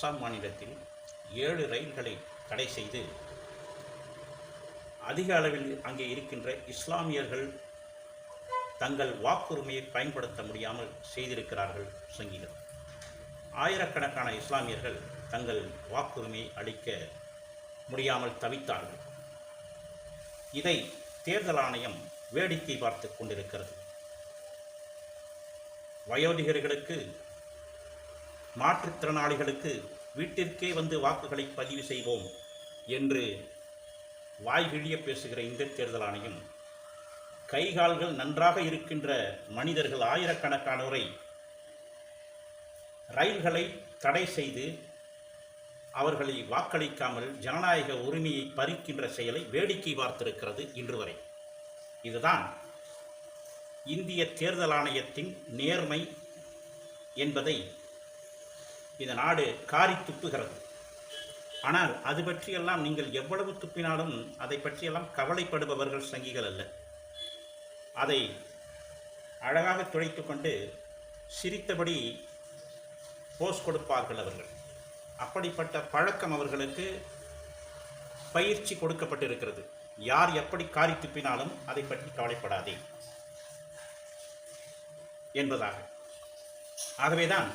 அஸ்ஸாம் மாநிலத்தில் ஏழு ரயில்களை தடை செய்து அதிக அளவில் அங்கே இருக்கின்ற இஸ்லாமியர்கள் தங்கள் வாக்குரிமையை பயன்படுத்த முடியாமல் செய்திருக்கிறார்கள் சங்கிகள் ஆயிரக்கணக்கான இஸ்லாமியர்கள் தங்கள் வாக்குரிமையை அளிக்க முடியாமல் தவித்தார்கள். இதை தேர்தல் ஆணையம் வேடிக்கை பார்த்து கொண்டிருக்கிறது. வயோதிகர்களுக்கு மாற்றுத்திறனாளிகளுக்கு வீட்டிற்கே வந்து வாக்குகளை பதிவு செய்வோம் என்று வாய்கிழிய பேசுகிற இந்த தேர்தல் ஆணையம் கைகால்கள் நன்றாக இருக்கின்ற மனிதர்கள் ஆயிரக்கணக்கானோரை ரயில்களை தடை செய்து அவர்களை வாக்களிக்காமல் ஜனநாயக உரிமையை பறிக்கின்ற செயலை வேடிக்கை பார்த்திருக்கிறது இன்று வரை. இதுதான் இந்திய தேர்தல் ஆணையத்தின் நேர்மை என்பதை இந்த நாடு காரி துப்புகிறது. ஆனால் அது பற்றியெல்லாம் நீங்கள் எவ்வளவு துப்பினாலும் அதை பற்றியெல்லாம் கவலைப்படுபவர்கள் சங்கிகள் அல்ல. அதை அழகாக துடைத்து கொண்டு சிரித்தபடி போஸ் கொடுப்பார்கள் அவர்கள். அப்படிப்பட்ட பழக்கம் அவர்களுக்கு பயிற்சி கொடுக்கப்பட்டிருக்கிறது. யார் எப்படி காரி துப்பினாலும் அதை பற்றி கவலைப்படாதே. என்பதாக. ஆகவேதான்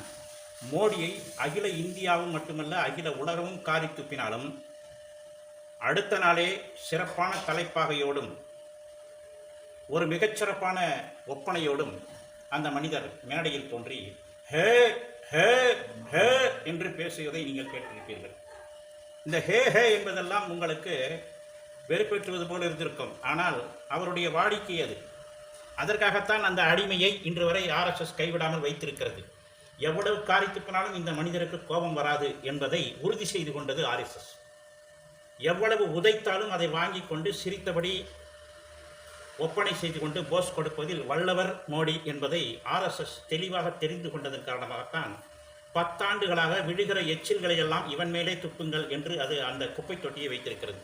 மோடியை அகில இந்தியாவும் மட்டுமல்ல அகில உலகமும் காரி துப்பினாலும் அடுத்த நாளே சிறப்பான தலைப்பாகையோடும் ஒரு மிகச்சிறப்பான ஒப்பனையோடும் அந்த மனிதர் மேடையில் தோன்றி ஹே ஹே ஹே என்று பேசுவதை நீங்கள் கேட்டிருப்பீர்கள். இந்த ஹே ஹே என்பதெல்லாம் உங்களுக்கு வெறுப்பேற்றுவது போல இருந்திருக்கும். ஆனால் அவருடைய வாடிக்கை அது. அதற்காகத்தான் அந்த அடிமையை இன்று வரை ஆர்எஸ்எஸ் கைவிடாமல் வைத்திருக்கிறது. எவ்வளவு காரித்துப்பினாலும் இந்த மனிதருக்கு கோபம் வராது என்பதை உறுதி செய்து கொண்டது ஆர்எஸ்எஸ். எவ்வளவு உதைத்தாலும் அதை வாங்கி கொண்டு சிரித்தபடி ஒப்பனை செய்து கொண்டு போஸ் கொடுப்பதில் வல்லவர் மோடி என்பதை ஆர்எஸ்எஸ் தெளிவாக தெரிந்து கொண்டதன் காரணமாகத்தான் பத்தாண்டுகளாக விழுகிற எச்சில்களை எல்லாம் இவன் மேலே துப்புங்கள் என்று அது அந்த குப்பை தொட்டியை வைத்திருக்கிறது.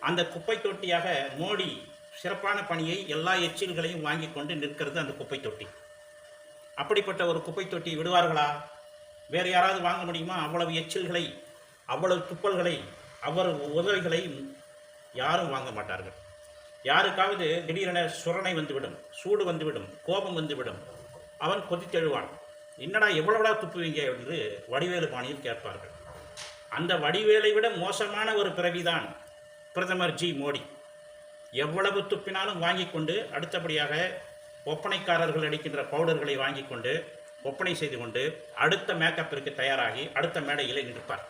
அந்த குப்பை தொட்டியாக மோடி சிறப்பான பணியை எல்லா எச்சில்களையும் வாங்கி கொண்டு நிற்கிறது அந்த குப்பை தொட்டி. அப்படிப்பட்ட ஒரு குப்பை தொட்டி விடுவார்களா? வேறு யாராவது வாங்க முடியுமா? அவ்வளவு எச்சில்களை அவ்வளவு துப்பல்களை அவ்வளவு உதவிகளை யாரும் வாங்க மாட்டார்கள். யாருக்காவது திடீரென சுரணை வந்துவிடும் சூடு வந்துவிடும் கோபம் வந்துவிடும் அவன் கொதித்தெழுவான். என்னடா எவ்வளவுடா துப்புவீங்க? என்று வடிவேலு பாணியில் கேட்பார்கள். அந்த வடிவேலை விட மோசமான ஒரு பிறவிதான் பிரதமர் ஜி மோடி. எவ்வளவு துப்பினாலும் வாங்கி கொண்டு அடுத்தபடியாக ஒப்பனைக்காரர்கள் அடிக்கின்ற பவுடர்களை வாங்கி கொண்டு ஒப்பனை செய்து கொண்டு அடுத்த மேக்கப்பிற்கு தயாராகி அடுத்த மேடையில் நிற்பார்.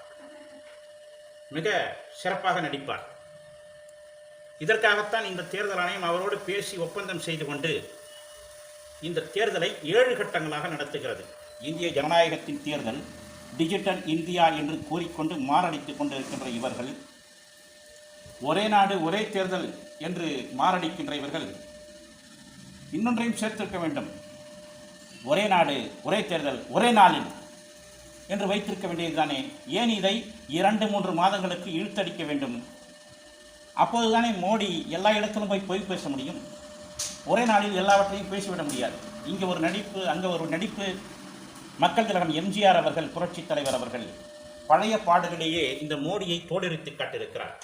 மிக சிறப்பாக நடிப்பார். இதற்காகத்தான் இந்த தேர்தல் ஆணையம் அவரோடு பேசி ஒப்பந்தம் செய்து கொண்டு இந்த தேர்தலை ஏழு கட்டங்களாக நடத்துகிறது. இந்திய ஜனநாயகத்தின் தேர்தல் டிஜிட்டல் இந்தியா என்று கூறிக்கொண்டு மாரடித்துக் கொண்டிருக்கின்ற இவர்கள் ஒரே நாடு ஒரே தேர்தல் என்று மாரடிக்கின்ற இவர்கள் இன்னொன்றையும் சேர்த்திருக்க வேண்டும். ஒரே நாடு ஒரே தேர்தல் ஒரே நாளில் என்று வைத்திருக்க வேண்டியதுதானே. ஏன் இதை இரண்டு மூன்று மாதங்களுக்கு இழுத்தடிக்க வேண்டும்? அப்போதுதானே மோடி எல்லா இடத்திலும் போய் பொய் பேச முடியும். ஒரே நாளில் எல்லாவற்றையும் பேசிவிட முடியாது. இங்கே ஒரு நடிப்பு அங்கே ஒரு நடிப்பு. மக்கள் திலகம் எம்ஜிஆர் அவர்கள் புரட்சித் தலைவர் அவர்கள் பழைய பாடலிலேயே இந்த மோடியை தோடெடுத்து காட்டியிருக்கிறார்.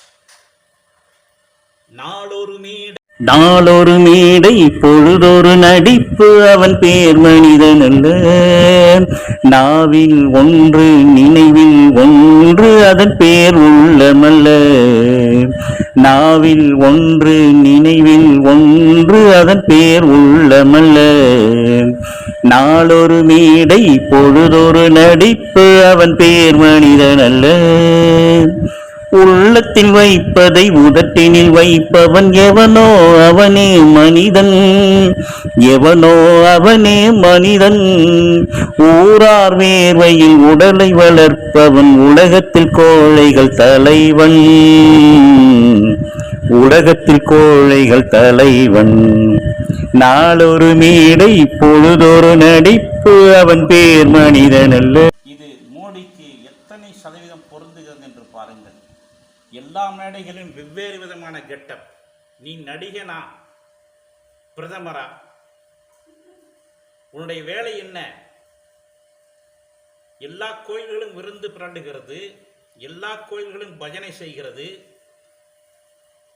நாளொரு மீட நாளொரு மேடை பொழுதொரு நடிப்பு அவன் பேர் மனிதன் அல்ல நாவில் ஒன்று நினைவில் ஒன்று அதன் பேர் உள்ளமல்ல. நாவில் ஒன்று நினைவில் ஒன்று அதன் பேர் உள்ளமல்ல. நாளொரு மேடை பொழுதொரு நடிப்பு அவன் பேர் மனிதன் அல்ல உள்ளத்தில் வைப்பதை உதட்டினில் வைப்பவன் எவனோ அவனே மனிதன். எவனோ அவனே மனிதன். ஊரார் வேர்வையில் உடலை வளர்ப்பவன் உலகத்தில் கோழைகள் தலைவன். உலகத்தில் கோழைகள் தலைவன். நாளொரு மேடை பொழுதொரு நடிப்பு அவன் பேர் மனிதன் அல்ல இது மோடிக்கு எத்தனை சதவீதம் பொருந்துகிறது என்று பாருங்கள். எல்லா மேடைகளிலும் வெவ்வேறு விதமான கெட்டப். நீ நடிகனா? பிரதமரா? உன்னுடைய வேலை என்ன? எல்லா கோயில்களும் விருந்து பிறண்டுகிறது எல்லா கோயில்களும் பஜனை செய்கிறது.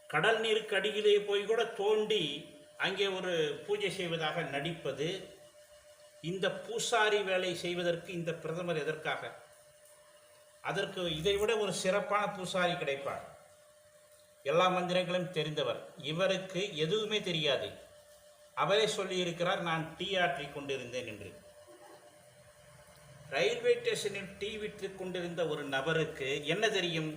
கடல் நீருக்கு அடியிலே போய் கூட தோண்டி அங்கே ஒரு பூஜை செய்வதாக நடிப்பது. இந்த பூசாரி வேலை செய்வதற்கு இந்த பிரதமர் எதற்காக? அதற்கு இதை விட ஒரு சிறப்பான பூசாரி கிடைப்பார். எல்லா மந்திரங்களும் தெரிந்தவர். இவருக்கு எதுவுமே தெரியாது. அவரே சொல்லியிருக்கிறார் நான் டீ ஆற்றி கொண்டிருந்தேன் என்று. ரயில்வே ஸ்டேஷனில் டீ விற்று கொண்டிருந்த ஒரு நபருக்கு என்ன தெரியும்?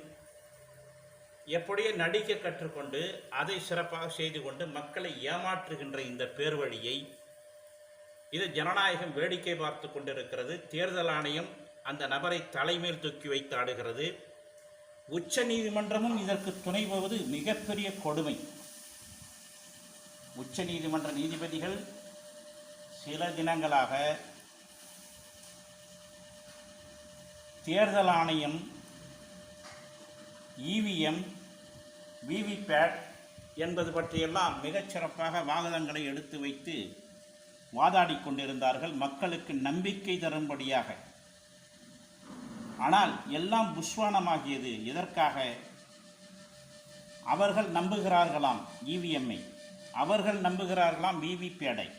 எப்படியோ நடிக்க கற்றுக்கொண்டு அதை சிறப்பாக செய்து கொண்டு மக்களை ஏமாற்றுகின்ற இந்த பேர்வழியை இது ஜனநாயகம் வேடிக்கை பார்த்து கொண்டிருக்கிறது. தேர்தல் ஆணையம் அந்த நபரை தலைமேல் தூக்கி வைத்து ஆடுகிறது. உச்ச நீதிமன்றமும் இதற்கு துணை போவது மிகப்பெரிய கொடுமை. உச்ச நீதிமன்ற நீதிபதிகள் சில தினங்களாக தேர்தல் ஆணையம் இவிஎம் விவிபேட் என்பது பற்றியெல்லாம் மிகச்சிறப்பாக வாதங்களை வாகனங்களை எடுத்து வைத்து வாதாடி கொண்டிருந்தார்கள். மக்களுக்கு நம்பிக்கை தரும்படியாக. ஆனால் எல்லாம் புஷ்வானமாகியது எதற்காக? அவர்கள் நம்புகிறார்களாம் இவிஎம்ஐ. அவர்கள் நம்புகிறார்களாம் விவிபேடை.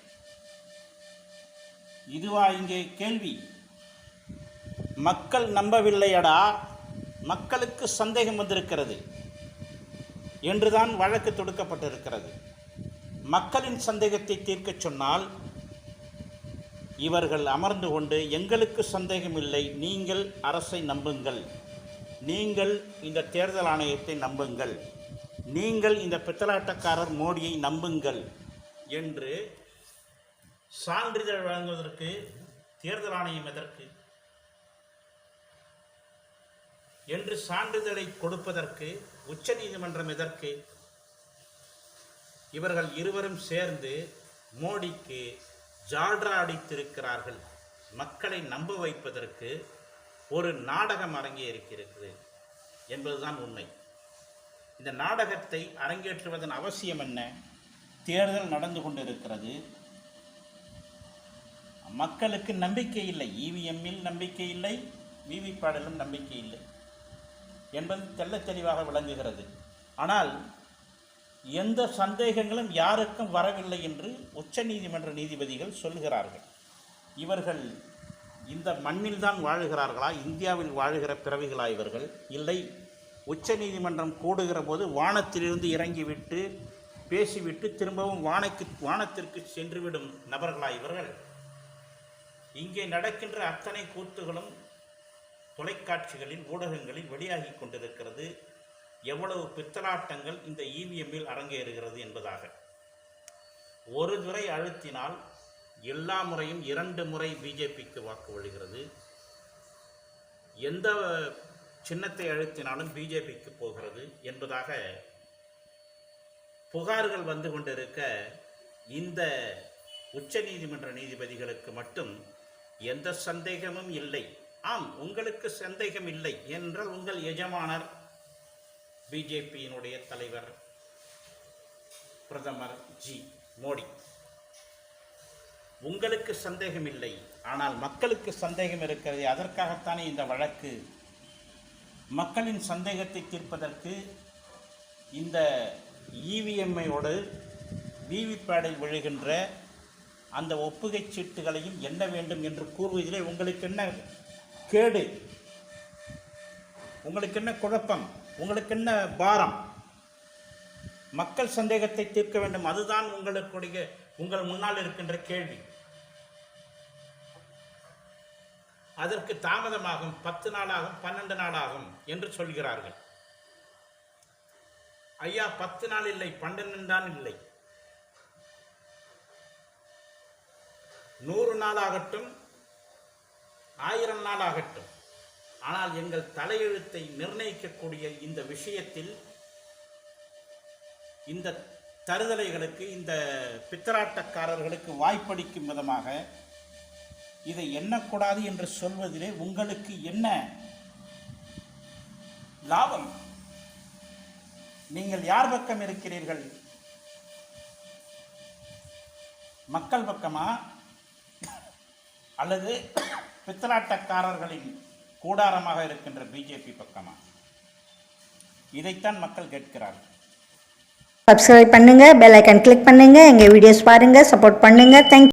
இதுவா இங்கே கேள்வி? மக்கள் நம்பவில்லையடா மக்களுக்கு சந்தேகம் வந்திருக்கிறது என்றுதான் வழக்கு தொடுக்கப்பட்டிருக்கிறது. மக்களின் சந்தேகத்தை தீர்க்கச் சொன்னால் இவர்கள் அமர்ந்து கொண்டு எங்களுக்கு சந்தேகமில்லை நீங்கள் அரசை நம்புங்கள். நீங்கள் இந்த தேர்தல் ஆணையத்தை நம்புங்கள். நீங்கள் இந்த பித்தலாட்டக்காரர் மோடியை நம்புங்கள் என்று சான்றிதழ் வழங்குவதற்கு தேர்தல் ஆணையம் எதற்கு? என்று சான்றிதழை கொடுப்பதற்கு உச்சநீதிமன்றம் எதற்கு? இவர்கள் இருவரும் சேர்ந்து மோடிக்கு ஜால்ரா அடித்திருக்கிறார்கள். மக்களை நம்ப வைப்பதற்கு ஒரு நாடகம் அரங்கேறிக்கிறது என்பதுதான் உண்மை. இந்த நாடகத்தை அரங்கேற்றுவதன் அவசியம் என்ன? தேர்தல் நடந்து கொண்டிருக்கிறது. மக்களுக்கு நம்பிக்கை இல்லை. இவிஎம்மில் நம்பிக்கை இல்லை. விவிபேடிலும் நம்பிக்கை இல்லை. என்பது தெல்ல தெளிவாக விளங்குகிறது. ஆனால் எந்த சந்தேகங்களும் யாருக்கும் வரவில்லை என்று உச்ச நீதிமன்ற நீதிபதிகள் சொல்கிறார்கள் இவர்கள் இந்த மண்ணில்தான் வாழுகிறார்களா? இந்தியாவில் வாழுகிற பிறவிகளா இவர்கள்? இல்லை உச்சநீதிமன்றம் கூடுகிற போது வானத்திலிருந்து இறங்கிவிட்டு பேசிவிட்டு திரும்பவும் வானைக்கு வானத்திற்கு சென்றுவிடும் நபர்களா இவர்கள்? இங்கே நடக்கின்ற அத்தனை கூத்துகளும் தொலைக்காட்சிகளில் ஊடகங்களில் வெளியாகி கொண்டிருக்கிறது. எவ்வளவு பித்தலாட்டங்கள் இந்த இவிஎம்மில் அரங்கேறுகிறது என்பதாக. ஒரு முறை அழுத்தினால் எல்லா முறையும் இரண்டு முறை பிஜேபிக்கு வாக்கு விழுகிறது எந்த சின்னத்தை அழுத்தினாலும் பிஜேபிக்கு போகிறது என்பதாக புகார்கள் வந்து கொண்டிருக்க இந்த உச்சநீதிமன்ற நீதிபதிகளுக்கு மட்டும் எந்த சந்தேகமும் இல்லை. ஆம் உங்களுக்கு சந்தேகம் இல்லை என்றால் உங்கள் எஜமானர் பிஜேபியினுடைய தலைவர் பிரதமர் ஜி மோடி. உங்களுக்கு சந்தேகம் இல்லை ஆனால் மக்களுக்கு சந்தேகம் இருக்கிறது. அதற்காகத்தானே இந்த வழக்கு? மக்களின் சந்தேகத்தை தீர்ப்பதற்கு இந்த இவிஎம்ஐயோடு விவிபேடில் விழுகின்ற அந்த ஒப்புகை சீட்டுகளையும் எண்ண வேண்டும் என்று கூறுவதிலே உங்களுக்கு என்ன கேடு? உங்களுக்கு என்ன குழப்பம்? உங்களுக்கு என்ன பாரம்? மக்கள் சந்தேகத்தை தீர்க்க வேண்டும். அதுதான் உங்களுக்குடைய உங்கள் முன்னால் இருக்கின்ற கேள்வி. அதற்கு தாமதமாகும் பத்து நாளாகும் பன்னெண்டு நாளாகும் என்று சொல்கிறார்கள். ஐயா பத்து நாள் இல்லை பன்னெண்டு நாள் இல்லை. நூறு நாள் ஆகட்டும் ஆயிரம் நாள் ஆகட்டும். ஆனால் எங்கள் தலையெழுத்தை நிர்ணயிக்கக்கூடிய இந்த விஷயத்தில் இந்த தருதலைகளுக்கு இந்த பித்தராட்டக்காரர்களுக்கு வாய்ப்பளிக்கும் விதமாக இதை எண்ணக்கூடாது என்று சொல்வதிலே உங்களுக்கு என்ன லாபம்? நீங்கள் யார் பக்கம் இருக்கிறீர்கள்? மக்கள் பக்கமா? அல்லது பித்தலாட்டக்காரர்களின் கூடாரமாக இருக்கின்ற பிஜேபி பக்கமா? இதைத்தான் மக்கள் கேட்கிறார்கள். சப்ஸ்கிரைப் பண்ணுங்கள் பெல் ஐக்கன் கிளிக் பண்ணுங்கள் எங்கள் வீடியோஸ் பாருங்கள் சப்போர்ட் பண்ணுங்கள் தேங்க்